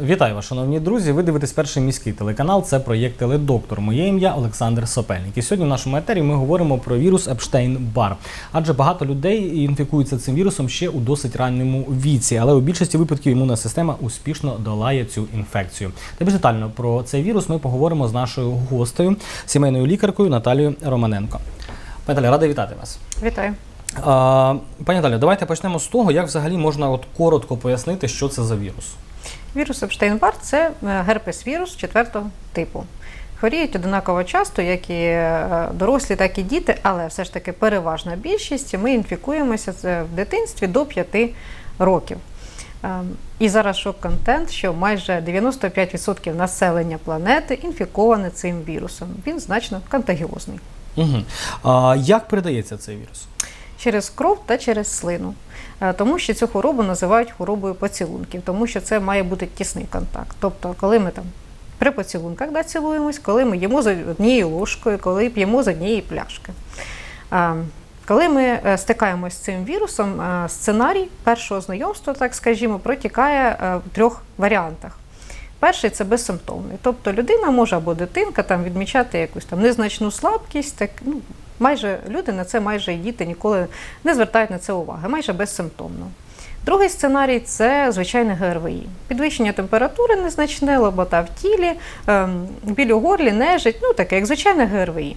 Вітаю вас, шановні друзі. Ви дивитесь перший міський телеканал. Це проєкт Теледоктор. Моє ім'я Олександр Сопельник. І сьогодні в нашому етері ми говоримо про вірус Епштейн-Бар. Адже багато людей інфікуються цим вірусом ще у досить ранньому віці, але у більшості випадків імунна система успішно долає цю інфекцію. Та більш детально про цей вірус ми поговоримо з нашою гостею, сімейною лікаркою Наталією Романенко. Пані Наталя, рада вітати вас. Вітаю. Пані Наталя, давайте почнемо з того, як взагалі можна от коротко пояснити, що це за вірус. Вірус Епштейн-Бар – це е, герпес-вірус четвертого типу. Хворіють однаково часто, як і е, дорослі, так і діти, але все ж таки переважна більшість ми інфікуємося в дитинстві до 5 років. Ем, І зараз шок-контент, що майже 95% населення планети інфіковане цим вірусом. Він значно контагіозний. Угу. А, як передається цей вірус? Через кров та через слину. Е, Тому що цю хворобу називають хворобою поцілунків, тому що це має бути тісний контакт. Тобто, коли ми там при поцілунках да, цілуємось, коли ми їмо з однією ложкою, коли п'ємо з однієї пляшки. Е, Коли ми е, стикаємось з цим вірусом, сценарій першого знайомства, так скажімо, протікає в трьох варіантах. Перший це безсимптомний. Тобто людина може або дитинка там відмічати якусь там незначну слабкість, так ну майже люди на це майже і діти ніколи не звертають на це уваги, майже безсимптомно. Другий сценарій це звичайне ГРВІ. Підвищення температури незначне, лобота в тілі, ем, біль у горлі, нежить, ну таке, як звичайне ГРВІ.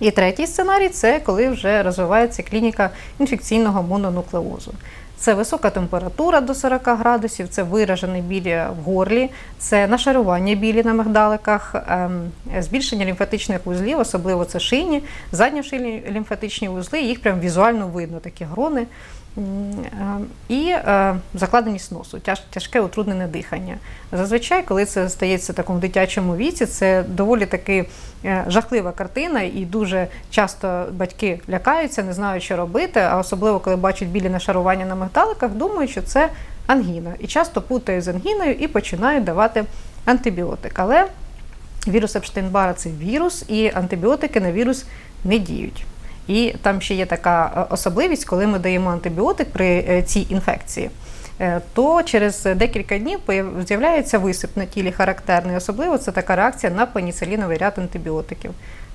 І третій сценарій це коли вже розвивається клініка інфекційного мононуклеозу. Це висока температура до 40 градусів, це виражений біль в горлі, це нашарування білі на мигдаликах, ем, збільшення лімфатичних вузлів, особливо це шийні, задньошийні лімфатичні вузли, їх прям візуально видно, такі грони. І е, закладеність носу, тяжке утруднене дихання. Зазвичай, коли це стається в такому дитячому віці, це доволі таки е, жахлива картина, і дуже часто батьки лякаються, не знають, що робити, а особливо коли бачать білі нашарування на мигдаликах, думають, що це ангіна. І часто путають з ангіною і починають давати антибіотик. Але вірус Епштейн-Бара – це вірус, і антибіотики на вірус не діють. І там ще є така е, особливість, коли ми даємо антибіотик при е, цій інфекції. е, То через декілька днів з'являється висип на тілі характерний. Особливо це така реакція на пеніциліновий ряд антибіотиків.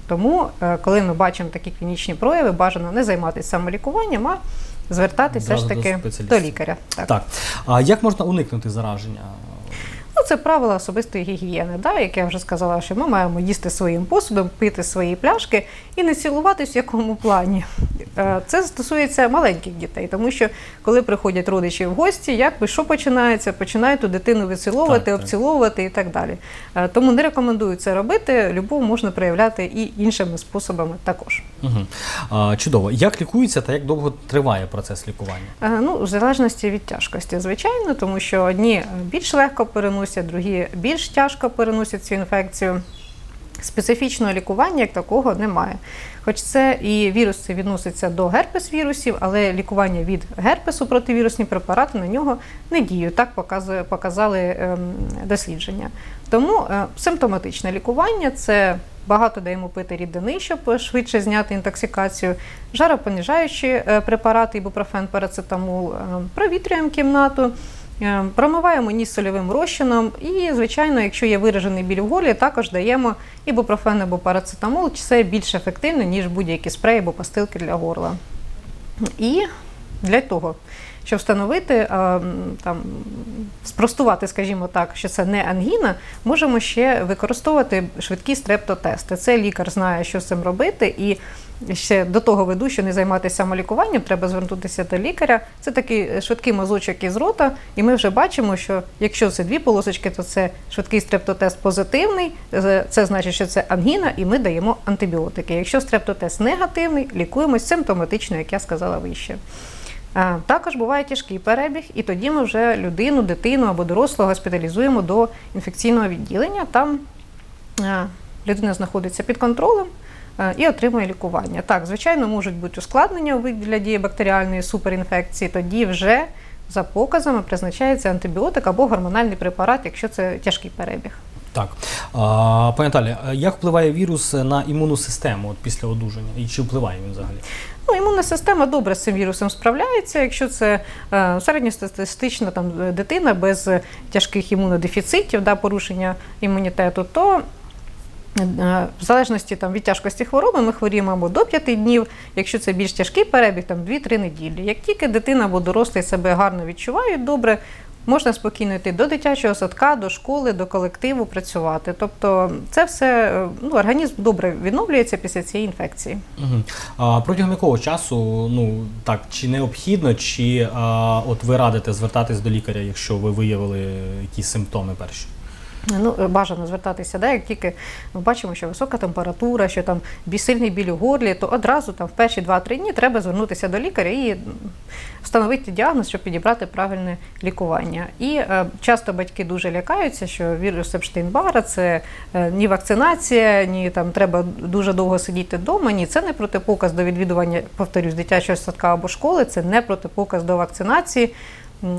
Тому, коли ми бачимо такі клінічні прояви, бажано не займатися самолікуванням, а звертатися ж таки спеціаліста. до лікаря. Так. Так. А як можна уникнути зараження? Ну, це правила особистої гігієни, да? як я вже сказала, що ми маємо їсти своїм посудом, пити свої пляшки і не цілуватись в якому плані. Е, Це стосується маленьких дітей, тому що коли приходять родичі в гості, як би що починається? Починають ту дитину виціловувати, обціловувати і так далі. Е, Тому не рекомендую це робити. Любов можна проявляти і іншими способами також. Угу. А, чудово. Як лікується та як довго триває процес лікування? Е, Ну, в залежності від тяжкості, звичайно, тому що одні більш легко переносять, другі більш тяжко переносять цю інфекцію. Специфічного лікування як такого немає. Хоч це і вірус це відноситься до герпес-вірусів, але лікування від герпесу противірусні препарати на нього не діють. Так показує, показали ем, дослідження. Тому е, симптоматичне лікування це багато даємо пити рідини, щоб швидше зняти інтоксикацію, жаропоніжаючі е, препарати, ібупрофен, парацетамол, е, провітрюємо кімнату. Е, Промиваємо ніс сольовим розчином і, звичайно, якщо є виражений біль в горлі, також даємо ібупрофен або парацетамол. Це більш ефективно, ніж будь-які спреї або пастилки для горла. І для того, щоб встановити, там, спростувати, скажімо так, що це не ангіна, можемо ще використовувати швидкі стрептотести. Це лікар знає, що з цим робити, і ще до того веду, що не займатися самолікуванням, треба звернутися до лікаря. Це такий швидкий мазочок із рота, і ми вже бачимо, що якщо це дві полосочки, то це швидкий стрептотест позитивний, це значить, що це ангіна, і ми даємо антибіотики. Якщо стрептотест негативний, лікуємось симптоматично, як я сказала вище. Також буває тяжкий перебіг, і тоді ми вже людину, дитину або дорослого госпіталізуємо до інфекційного відділення. Там людина знаходиться під контролем і отримує лікування. Так, звичайно, можуть бути ускладнення у вигляді бактеріальної суперінфекції, тоді вже за показами призначається антибіотик або гормональний препарат, якщо це тяжкий перебіг. Так, пані Наталі, а як впливає вірус на імунну систему от після одужання? І чи впливає він взагалі? Ну, імунна система добре з цим вірусом справляється. Якщо це е, середньостатистична там, е, дитина без е, тяжких імунодефіцитів, да, порушення імунітету, то е, в залежності там, від тяжкості хвороби ми хворіємо або до 5 днів, якщо це більш тяжкий перебіг, там 2-3 неділі. Як тільки дитина або дорослий себе гарно відчувають добре, можна спокійно йти до дитячого садка, до школи, до колективу працювати. Тобто це все е, ну, організм добре відновлюється після цієї інфекції. Угу. А, протягом якого часу, ну так, чи необхідно, чи а, от ви радите звертатись до лікаря, якщо ви виявили якісь симптоми перші? Ну, е, бажано звертатися, да, як тільки ми бачимо, що висока температура, що там сильний біль у горлі, то одразу там в перші 2-3 дні треба звернутися до лікаря і встановити діагноз, щоб підібрати правильне лікування. І е, часто батьки дуже лякаються, що вірус Епштейн-Бара це е, ні вакцинація, ні там треба дуже довго сидіти вдома. Ні, це не протипоказ до відвідування, повторюсь, дитячого садка або школи, це не протипоказ до вакцинації.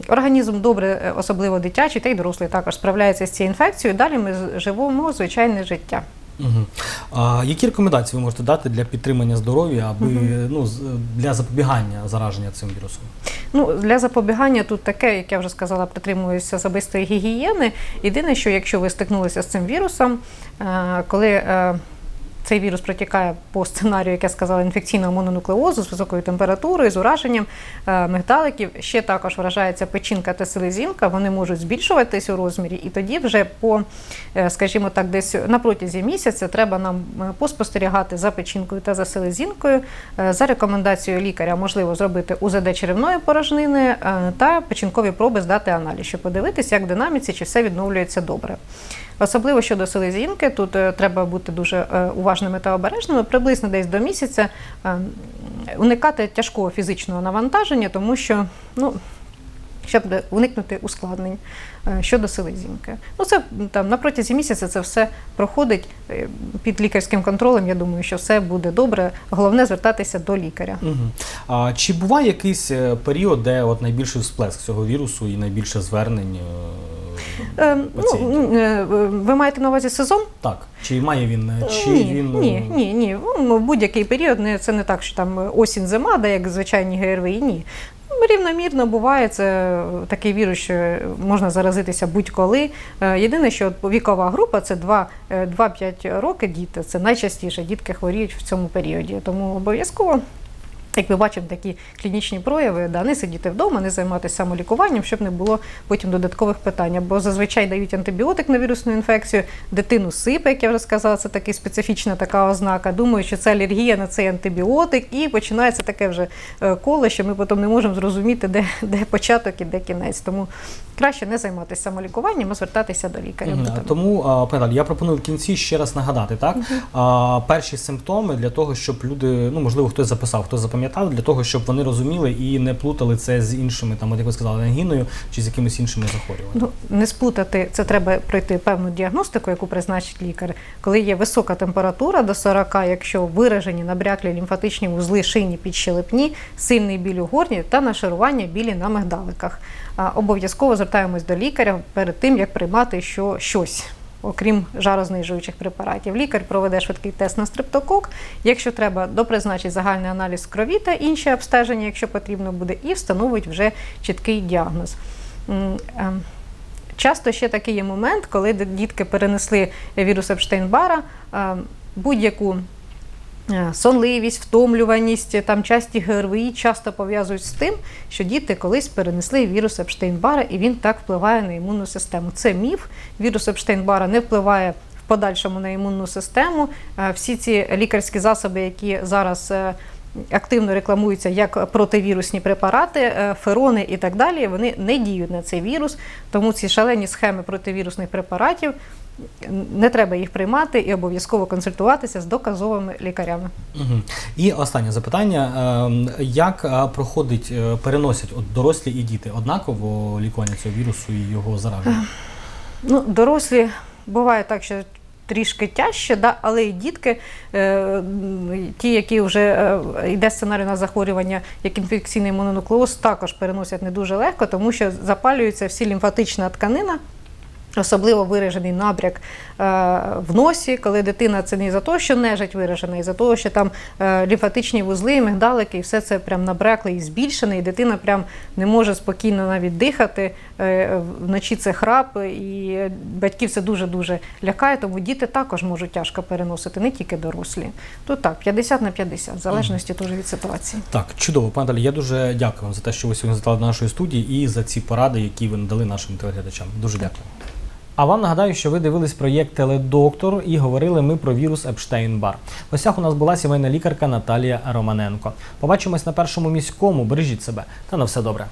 Організм добре, е, особливо дитячий, та й дорослий також справляється з цією інфекцією. Далі ми живемо звичайне життя. Угу. А, які рекомендації ви можете дати для підтримання здоров'я, аби ну, для запобігання зараження цим вірусом? Ну, для запобігання тут таке, як я вже сказала, притримуюся особистої гігієни. Єдине, що якщо ви стикнулися з цим вірусом, е, коли е, цей вірус протікає по сценарію, як я сказала, інфекційного мононуклеозу з високою температурою, з ураженням е, мигдаликів, ще також вражається печінка та селезінка, вони можуть збільшуватись у розмірі, і тоді вже по, е, скажімо так, десь на протязі місяця треба нам е, поспостерігати за печінкою та за селезінкою. За рекомендацією лікаря можливо зробити УЗД черевної порожнини та печінкові проби здати аналіз, щоб подивитися, як динаміці, чи все відновлюється добре. Особливо щодо селезінки, тут треба бути дуже е, уважними та обережними. Приблизно десь до місяця е, уникати тяжкого фізичного навантаження, тому що ну, щоб уникнути ускладнень е, щодо селезінки. Ну, це там на протязі місяця це все проходить е, під лікарським контролем. Я думаю, що все буде добре. Головне звертатися до лікаря. Угу. А, чи буває якийсь період, де от найбільший всплеск цього вірусу і найбільше звернень? Е, Е, ну, е, ви маєте на увазі сезон? Так, чи має він, е, чи ні, він. е, ні, ні, ні. Ну, в будь-який період не це не так, що там осінь, зима, де як звичайні ГРВІ. Ні. Ну, Рівномірно буває, це такий вірус, що можна заразитися будь-коли. Е, Єдине, що вікова група це 2 е, 2-5 роки діти. Це найчастіше дітки хворіють в цьому періоді. Тому обов'язково, як ми бачимо такі клінічні прояви, да, не сидіти вдома, не займатися самолікуванням, щоб не було потім додаткових питань. Бо зазвичай дають антибіотик на вірусну інфекцію, дитину сипе, як я вже сказала, це така специфічна така ознака. Думаю, що це алергія на цей антибіотик, і починається таке вже е, коло, що ми потім не можемо зрозуміти, де, де початок і де кінець. Тому краще не займатися самолікуванням, а звертатися до лікаря. Мгм. Тобто, Тому, пані я пропоную в кінці ще раз нагадати, так? А, перші симптоми для того, щоб люди, ну можливо, хтось записав, хтось запам'ятав, для того, щоб вони розуміли і не плутали це з іншими, там, от як ви сказали, ангіною чи з якимись іншими захворюваннями. Ну, не сплутати, це треба пройти певну діагностику, яку призначить лікар. Коли є висока температура до 40, якщо виражені набряклі лімфатичні вузли шийні підщелепні, сильний біль у горлі та нашарування білі на мигдаликах. Обов'язково звертаємось до лікаря перед тим, як приймати що, щось. Окрім жарознижуючих препаратів, лікар проведе швидкий тест на стрептокок. Якщо треба, допризначить загальний аналіз крові та інші обстеження, якщо потрібно буде, і встановить вже чіткий діагноз. Ем, Часто ще такий є момент, коли дітки перенесли вірус Епштейн-Бара, е, будь-яку сонливість, втомлюваність, там часті ГРВІ часто пов'язують з тим, що діти колись перенесли вірус Епштейн-Бара, і він так впливає на імунну систему. Це міф. Вірус Епштейн-Бара не впливає в подальшому на імунну систему. Е, Всі ці лікарські засоби, які зараз е, активно рекламуються як противірусні препарати, е, ферони і так далі, вони не діють на цей вірус. Тому ці шалені схеми противірусних препаратів не треба їх приймати і обов'язково консультуватися з доказовими лікарями. Угу. І останнє запитання: Ем, як е, проходить, е, переносять от дорослі і діти однаково лікування цього вірусу і його зараження? Ну, дорослі буває так, що трішки тяжче, да, але і дітки, е, ті, які вже е, йде сценарій на захворювання, як інфекційний мононуклеоз, також переносять не дуже легко, тому що запалюється всі лімфатична тканина. Особливо виражений набряк е, в носі, коли дитина це не за те, що нежить виражена, і за те, що там е, лімфатичні вузли, мигдалики, і все це прям набрякло і збільшене, і дитина прям не може спокійно навіть дихати. Е, вночі це храп, і батьків це дуже-дуже лякає, тому діти також можуть тяжко переносити, не тільки дорослі. Тут так, 50 на 50, в залежності теж від ситуації. Так, чудово, пане Далі, я дуже дякую вам за те, що ви сьогодні завітали до нашої студії і за ці поради, які ви надали нашим телеглядачам. Дуже дякую. А вам нагадаю, що ви дивились проєкт Теледоктор і говорили ми про вірус Епштейн-Бар. В гостях у нас була сімейна лікарка Наталія Романенко. Побачимось на першому міському. Бережіть себе та на все добре.